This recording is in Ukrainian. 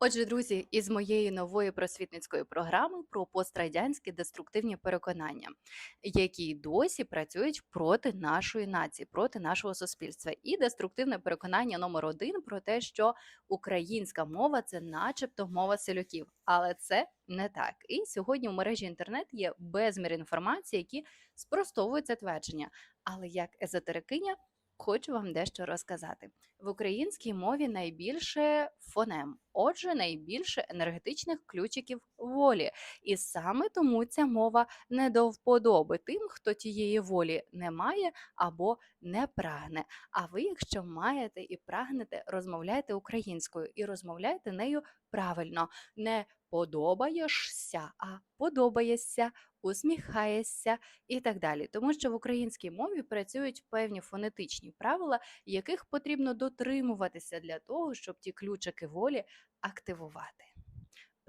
Отже, друзі, із моєї нової просвітницької програми про пострадянські деструктивні переконання, які досі працюють проти нашої нації, проти нашого суспільства. І деструктивне переконання номер один про те, що українська мова це, начебто, мова селюків, але це не так. І сьогодні в мережі інтернет є безмір інформації, які спростовують це твердження. Але як езотерикиня. Хочу вам дещо розказати. В українській мові найбільше фонем, отже, найбільше енергетичних ключиків волі. І саме тому ця мова не до вподоби тим, хто тієї волі не має або не прагне. А ви, якщо маєте і прагнете, розмовляйте українською і розмовляйте нею правильно. Не подобаєшся, а подобаєшся, усміхаєшся і так далі. Тому що в українській мові працюють певні фонетичні правила, яких потрібно дотримуватися для того, щоб ті ключики волі активувати.